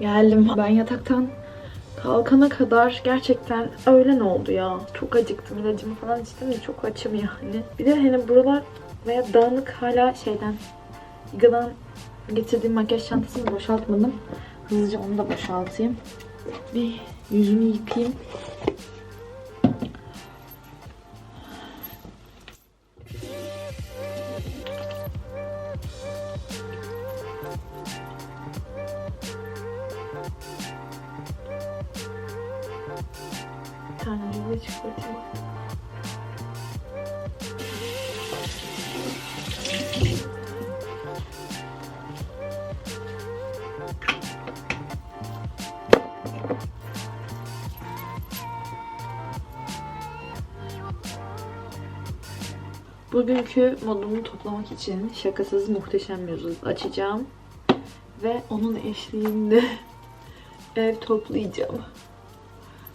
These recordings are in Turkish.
Geldim. Ben yataktan kalkana kadar gerçekten öğlen oldu ya. Çok acıktım. İlacımı falan içtim de çok açım yani. Bir de hani buralar veya dağınık hala şeyden Yıkadan getirdiğim makyaj çantasını boşaltmadım. Hızlıca onu da boşaltayım. Bir yüzümü yıkayayım. Yüzüğü çıkartayım. Bugünkü modumu toplamak için şakasız muhteşem bir açacağım. Ve onun eşliğinde ev toplayacağım.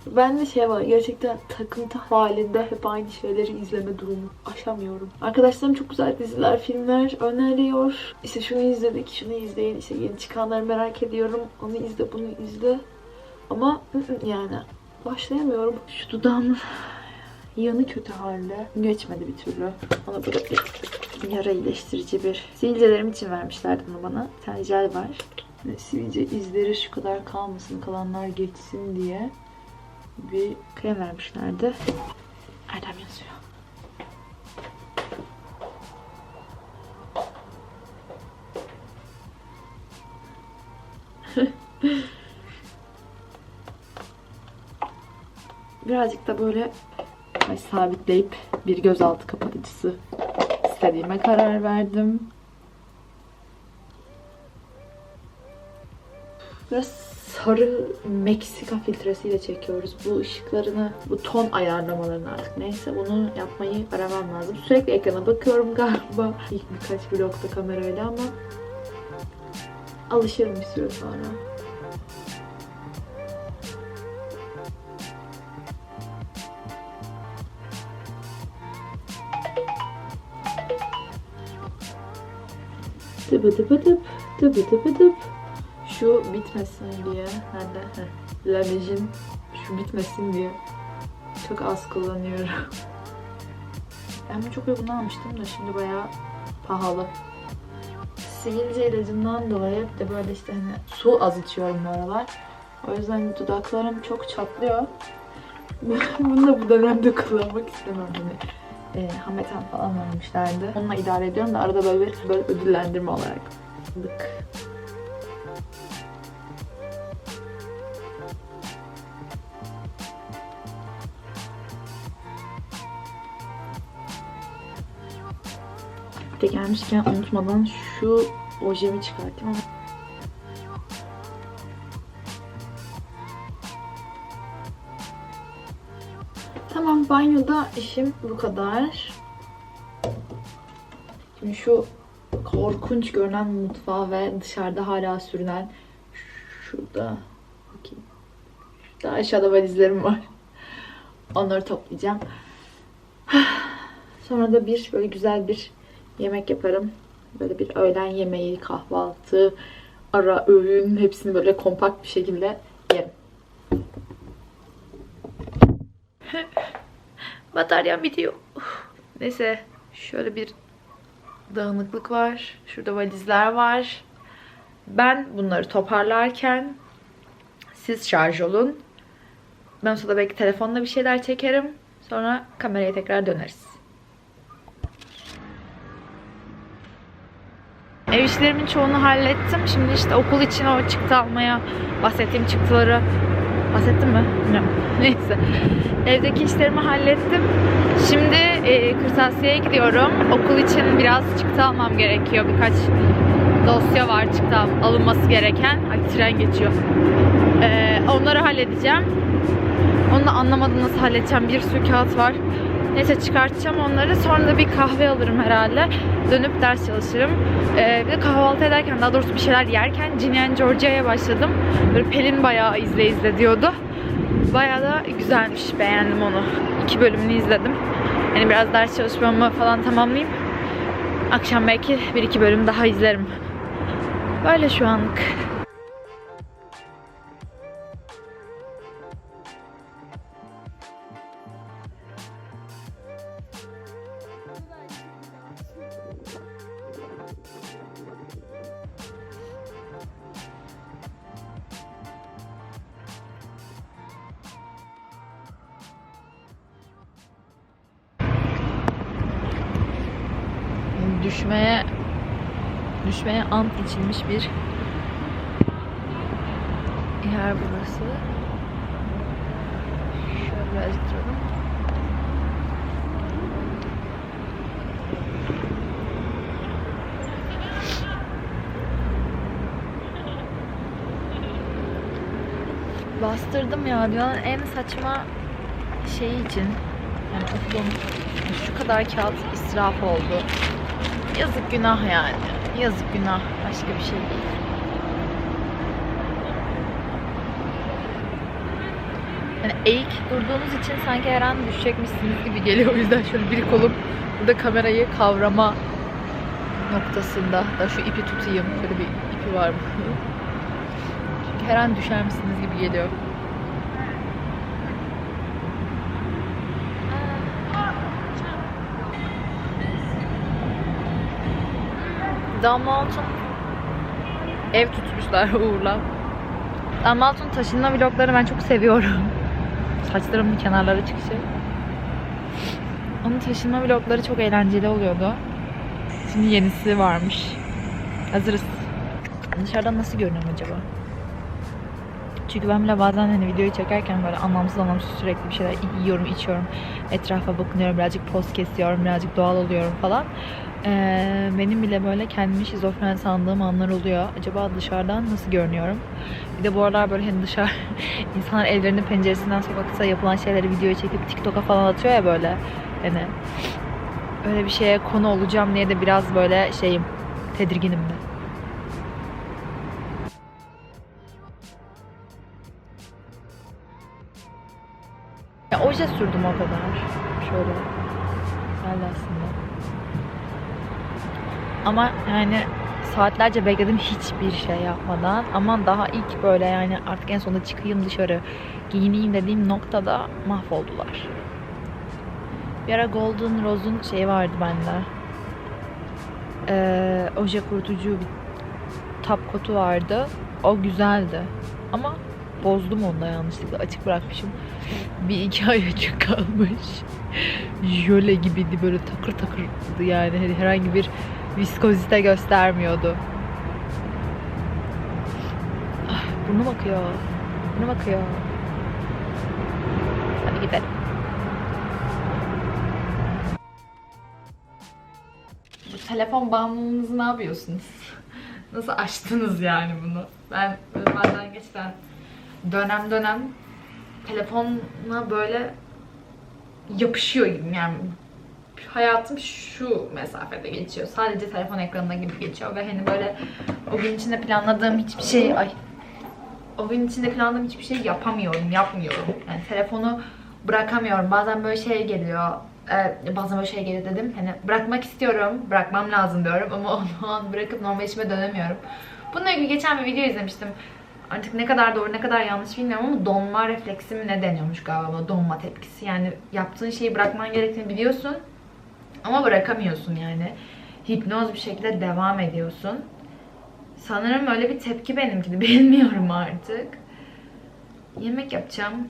Ben de şey var gerçekten takıntı halinde hep aynı şeyleri izleme durumu aşamıyorum. Arkadaşlarım çok güzel diziler, filmler öneriyor. İşte şunu izledik, şunu izleyin, işte yeni çıkanları merak ediyorum. Onu izle, bunu izle. Ama yani başlayamıyorum. Şu dudağımın yanı kötü halde. Geçmedi bir türlü. Ona böyle bir yara iyileştirici bir sivilcelerim için vermişlerdi bunu bana. Bir tane jel var. Sivilce izleri şu kadar kalmasın, kalanlar geçsin diye bir krem vermişlerdi. Erdem yazıyor. Birazcık da böyle sabitleyip bir gözaltı kapatıcısı istediğime karar verdim. Biraz sarı Meksika filtresiyle çekiyoruz. Bu ışıklarını, bu ton ayarlamalarını artık neyse bunu yapmayı aramam lazım. Sürekli ekrana bakıyorum galiba. İlk birkaç vlogda kamerayla ama alışırım bir süre sonra. Tıbı tıbı tıp, tıbı tıbı tıp. Şu bitmesin diye? Heh, Lamejin şu bitmesin diye çok az kullanıyorum. Ben çok uygun almıştım da şimdi bayağı pahalı. Sivilce ilacından dolayı hep de böyle işte hani su az içiyorum bu aralar. O yüzden dudaklarım çok çatlıyor. Bunu da bu dönemde kullanmak istemem hani. E, Hametan falan vermişlerdi. Onunla idare ediyorum da arada böyle bir böyle ödüllendirme olarak. Lık. De gelmişken unutmadan şu ojemi çıkartayım ama Tamam banyoda işim bu kadar. Şimdi şu korkunç görünen mutfağı ve dışarıda hala sürünen şurada bakayım. Daha aşağıda valizlerim var. Onları toplayacağım. Sonra da bir böyle güzel bir yemek yaparım. Böyle bir öğlen yemeği, kahvaltı, ara öğün hepsini böyle kompakt bir şekilde yerim. Bataryam bitiyor. Neyse şöyle bir dağınıklık var. Şurada valizler var. Ben bunları toparlarken siz şarj olun. Ben sırada belki telefonla bir şeyler çekerim. Sonra kameraya tekrar döneriz. Ev işlerimin çoğunu hallettim. Şimdi işte okul için o çıktı almaya bahsettiğim çıktıları bahsettim mi? Bilmiyorum. Neyse. Evdeki işlerimi hallettim. Şimdi e, kırtasiyeye gidiyorum. Okul için biraz çıktı almam gerekiyor. Birkaç dosya var çıktı al- alınması gereken. Ay tren geçiyor. E, onları halledeceğim. Onu da anlamadım nasıl halledeceğim. Bir sürü kağıt var. Neyse çıkartacağım onları. Sonra da bir kahve alırım herhalde. Dönüp ders çalışırım. Ee, bir de kahvaltı ederken daha doğrusu bir şeyler yerken Ginny Georgia'ya başladım. Böyle Pelin bayağı izle izle diyordu. Bayağı da güzelmiş. Beğendim onu. İki bölümünü izledim. Yani biraz ders çalışmamı falan tamamlayayım. Akşam belki bir iki bölüm daha izlerim. Böyle şu anlık. Düşmeye düşmeye ant içilmiş bir yer burası. Şöyle birazcık duralım. Bastırdım ya dünyanın en saçma şeyi için yani okulun şu kadar kağıt israf oldu. Yazık günah yani. Yazık günah. Başka bir şey değil. Yani eğik durduğunuz için sanki her an düşecekmişsiniz gibi geliyor. O yüzden şöyle bir kolum burada kamerayı kavrama noktasında. Da şu ipi tutayım. Şöyle bir ipi var bunun. Çünkü her an düşer misiniz gibi geliyor. Damla ev tutmuşlar Uğur'la. Damla taşınma vloglarını ben çok seviyorum. Saçlarımın kenarlara çıkışı. Onun taşınma vlogları çok eğlenceli oluyordu. Şimdi yenisi varmış. Hazırız. Dışarıdan nasıl görünüyorum acaba? Çünkü ben bile bazen hani videoyu çekerken böyle anlamsız anlamsız sürekli bir şeyler yiyorum, içiyorum. Etrafa bakınıyorum, birazcık poz kesiyorum, birazcık doğal oluyorum falan. Ee, benim bile böyle kendimi şizofren sandığım anlar oluyor. Acaba dışarıdan nasıl görünüyorum? Bir de bu aralar böyle hani dışarı insanlar evlerinin penceresinden sokakta yapılan şeyleri videoya çekip TikTok'a falan atıyor ya böyle. Hani öyle bir şeye konu olacağım diye de biraz böyle şeyim tedirginim de. Ya oje sürdüm o kadar. Şöyle. Güzeldi aslında. Ama yani saatlerce bekledim hiçbir şey yapmadan. Ama daha ilk böyle yani artık en sonunda çıkayım dışarı giyineyim dediğim noktada mahvoldular. Bir ara Golden Rose'un şeyi vardı bende. Ee, oje kurutucu bir top kotu vardı. O güzeldi. Ama bozdum onu da yanlışlıkla. Açık bırakmışım. Bir iki ay açık kalmış. Jöle gibiydi böyle takır takırdı yani. Herhangi bir viskozite göstermiyordu. Ah, burnu bakıyor. Burnu bakıyor. Hadi gidelim. Bu telefon bağımlılığınızı ne yapıyorsunuz? Nasıl açtınız yani bunu? Ben bazen geçten dönem dönem telefona böyle yapışıyor gibi yani hayatım şu mesafede geçiyor. Sadece telefon ekranında gibi geçiyor ve hani böyle o gün içinde planladığım hiçbir şey ay o gün içinde planladığım hiçbir şey yapamıyorum, yapmıyorum. Yani telefonu bırakamıyorum. Bazen böyle şey geliyor. e, bazen böyle şey geliyor dedim. Hani bırakmak istiyorum, bırakmam lazım diyorum ama o an bırakıp normal işime dönemiyorum. Bununla ilgili geçen bir video izlemiştim. Artık ne kadar doğru ne kadar yanlış bilmiyorum ama donma refleksi mi ne deniyormuş galiba donma tepkisi. Yani yaptığın şeyi bırakman gerektiğini biliyorsun ama bırakamıyorsun yani. Hipnoz bir şekilde devam ediyorsun. Sanırım öyle bir tepki benimki de bilmiyorum artık. Yemek yapacağım.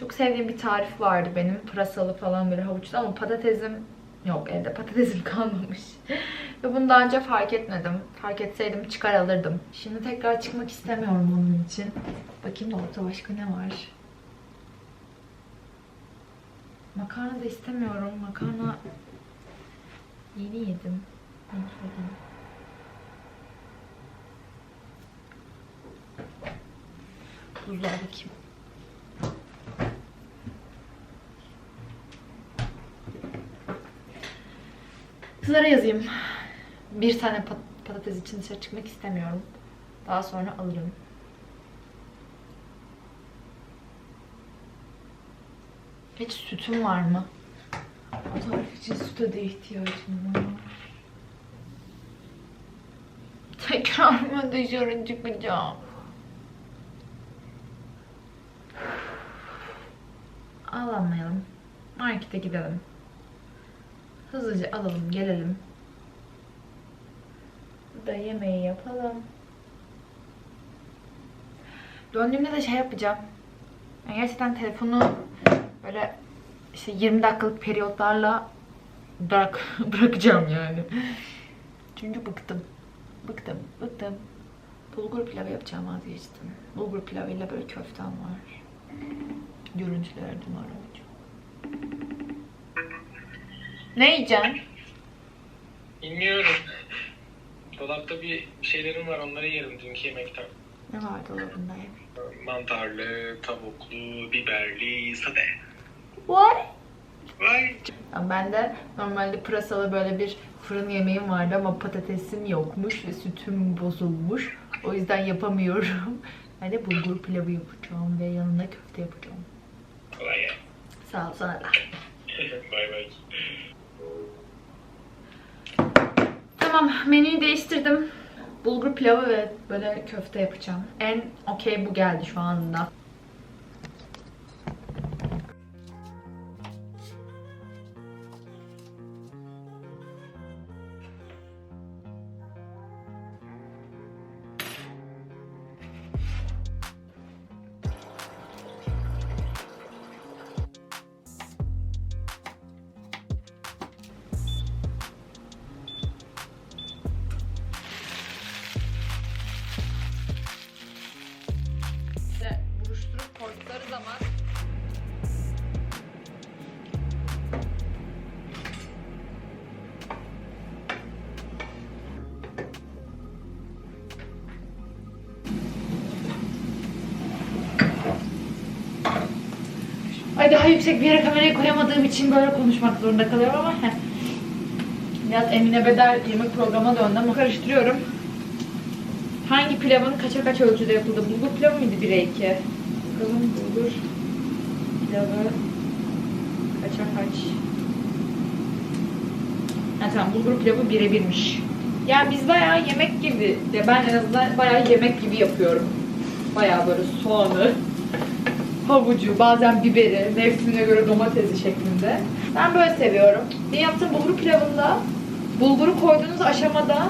Çok sevdiğim bir tarif vardı benim. Pırasalı falan böyle havuçlu ama patatesim yok evde. Patatesim kalmamış. Ve bunu daha önce fark etmedim. Fark etseydim çıkar alırdım. Şimdi tekrar çıkmak istemiyorum onun için. Bakayım dolapta başka ne var? Makarna da istemiyorum. Makarna yeni yedim. Yedim. Buzluğa bakayım. Kızlara yazayım. Bir tane pat- patates için dışarı çıkmak istemiyorum. Daha sonra alırım. Hiç sütüm var mı? O tarif için süte de ihtiyacım var. Tekrar mı dışarı çıkacağım? Ağlanmayalım. Markete gidelim. Hızlıca alalım, gelelim. Burada yemeği yapalım. Döndüğümde de şey yapacağım. Yani gerçekten telefonu böyle işte 20 dakikalık periyotlarla bırak bırakacağım yani. Çünkü bıktım. Bıktım, bıktım. Bulgur pilavı yapacağım vazgeçtim. Bulgur pilavıyla böyle köftem var. Görüntüler numara Ne yiyeceksin? Bilmiyorum. Dolapta bir şeylerim var onları yerim dünkü yemekten. Ne var dolabında? Mantarlı, tavuklu, biberli, sade. What? Ben de normalde pırasalı böyle bir fırın yemeğim vardı ama patatesim yokmuş ve sütüm bozulmuş. O yüzden yapamıyorum. Ben de bulgur pilavı yapacağım ve yanına köfte yapacağım. Kolay gelsin. Sağ ol sana da. bay bay. Tamam menüyü değiştirdim. Bulgur pilavı ve böyle köfte yapacağım. En okey bu geldi şu anda. Ay daha yüksek bir yere kamerayı koyamadığım için böyle konuşmak zorunda kalıyorum ama heh. Biraz Emine Bedel yemek programa döndü ama karıştırıyorum. Hangi pilavın kaça kaç ölçüde yapıldı? Bulgur pilavı mıydı 1'e 2? Bakalım bulgur pilavı kaça kaç? Ha tamam bulgur pilavı 1'e 1'miş. Yani biz bayağı yemek gibi, ya ben en azından bayağı yemek gibi yapıyorum. Bayağı böyle soğanı, havucu, bazen biberi, mevsimine göre domatesi şeklinde. Ben böyle seviyorum. Bir yaptığım bulgur pilavında bulguru koyduğunuz aşamada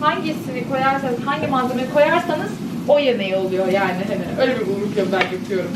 hangisini koyarsanız, hangi malzemeyi koyarsanız o yemeği oluyor yani. Hani öyle bir bulgur pilavı ben yapıyorum.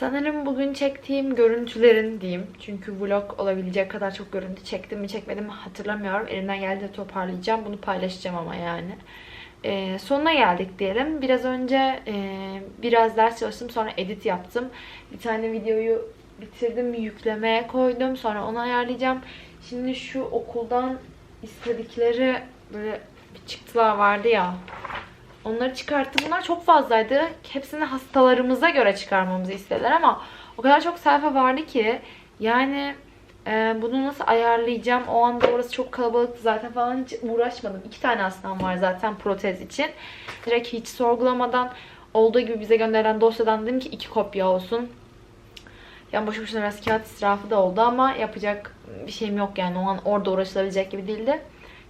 Sanırım bugün çektiğim görüntülerin diyeyim. Çünkü vlog olabilecek kadar çok görüntü çektim mi çekmedim mi hatırlamıyorum. Elimden geldiğince toparlayacağım. Bunu paylaşacağım ama yani. Ee, sonuna geldik diyelim. Biraz önce e, biraz ders çalıştım. Sonra edit yaptım. Bir tane videoyu bitirdim. Yüklemeye koydum. Sonra onu ayarlayacağım. Şimdi şu okuldan istedikleri böyle bir çıktılar vardı ya. Onları çıkarttım. Bunlar çok fazlaydı. Hepsini hastalarımıza göre çıkarmamızı istediler ama o kadar çok sayfa vardı ki yani e, bunu nasıl ayarlayacağım? O anda orası çok kalabalıktı zaten falan hiç uğraşmadım. İki tane hastam var zaten protez için. Direkt hiç sorgulamadan olduğu gibi bize gönderilen dosyadan dedim ki iki kopya olsun. Yani boşu boşuna biraz kağıt israfı da oldu ama yapacak bir şeyim yok yani. O an orada uğraşılabilecek gibi değildi.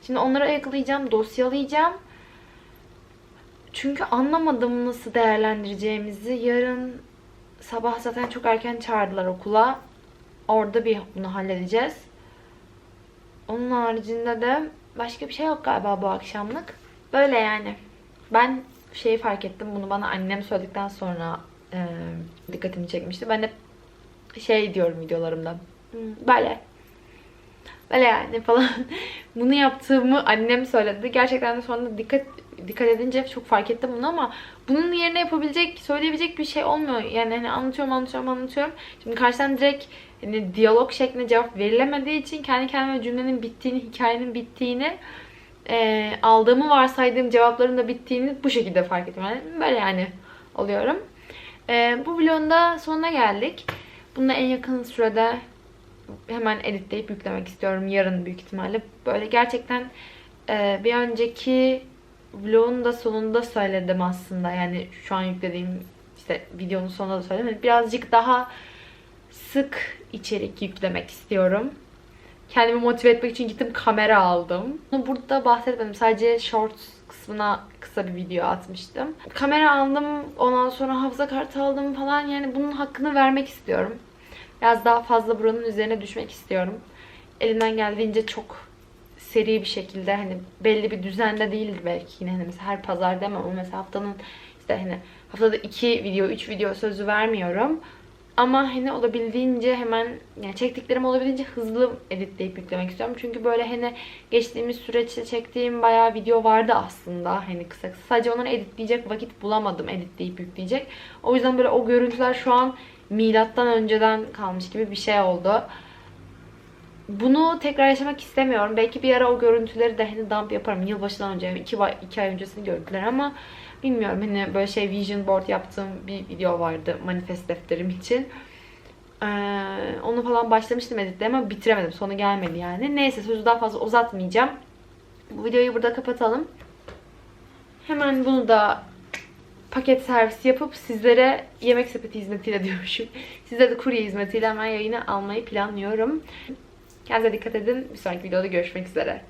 Şimdi onları ayıklayacağım, dosyalayacağım. Çünkü anlamadım nasıl değerlendireceğimizi. Yarın sabah zaten çok erken çağırdılar okula. Orada bir bunu halledeceğiz. Onun haricinde de başka bir şey yok galiba bu akşamlık. Böyle yani. Ben şeyi fark ettim. Bunu bana annem söyledikten sonra e, dikkatimi çekmişti. Ben de şey diyorum videolarımda. "Hmm, Böyle. Böyle yani falan. Bunu yaptığımı annem söyledi. Gerçekten de sonra dikkat dikkat edince çok fark ettim bunu ama bunun yerine yapabilecek, söyleyebilecek bir şey olmuyor. Yani hani anlatıyorum, anlatıyorum, anlatıyorum. Şimdi karşıdan direkt hani diyalog şeklinde cevap verilemediği için kendi kendime cümlenin bittiğini, hikayenin bittiğini e, aldığımı varsaydığım cevapların da bittiğini bu şekilde fark ediyorum. Yani böyle yani oluyorum. E, bu vlogun da sonuna geldik. Bunu da en yakın sürede hemen editleyip yüklemek istiyorum. Yarın büyük ihtimalle. Böyle gerçekten e, bir önceki vlogun da sonunda söyledim aslında. Yani şu an yüklediğim işte videonun sonunda da söyledim. Hani Birazcık daha sık içerik yüklemek istiyorum. Kendimi motive etmek için gittim kamera aldım. Bunu burada bahsetmedim. Sadece shorts kısmına kısa bir video atmıştım. Kamera aldım. Ondan sonra hafıza kartı aldım falan. Yani bunun hakkını vermek istiyorum. Biraz daha fazla buranın üzerine düşmek istiyorum. Elimden geldiğince çok seri bir şekilde hani belli bir düzende değildir belki yine hani mesela her pazar demem ama mesela haftanın işte hani haftada iki video, üç video sözü vermiyorum. Ama hani olabildiğince hemen yani çektiklerimi olabildiğince hızlı editleyip yüklemek istiyorum. Çünkü böyle hani geçtiğimiz süreçte çektiğim bayağı video vardı aslında. Hani kısa kısa. Sadece onları editleyecek vakit bulamadım editleyip yükleyecek. O yüzden böyle o görüntüler şu an milattan önceden kalmış gibi bir şey oldu. Bunu tekrar yaşamak istemiyorum. Belki bir ara o görüntüleri de hani dump yaparım. Yılbaşından önce, iki, iki ay öncesini görüntüler ama bilmiyorum. Hani böyle şey vision board yaptığım bir video vardı manifest defterim için. Ee, onu falan başlamıştım editle ama bitiremedim. Sonu gelmedi yani. Neyse sözü daha fazla uzatmayacağım. Bu videoyu burada kapatalım. Hemen bunu da paket servisi yapıp sizlere yemek sepeti hizmetiyle diyormuşum. Sizlere de kurye hizmetiyle hemen yayını almayı planlıyorum. Kendinize dikkat edin. Bir sonraki videoda görüşmek üzere.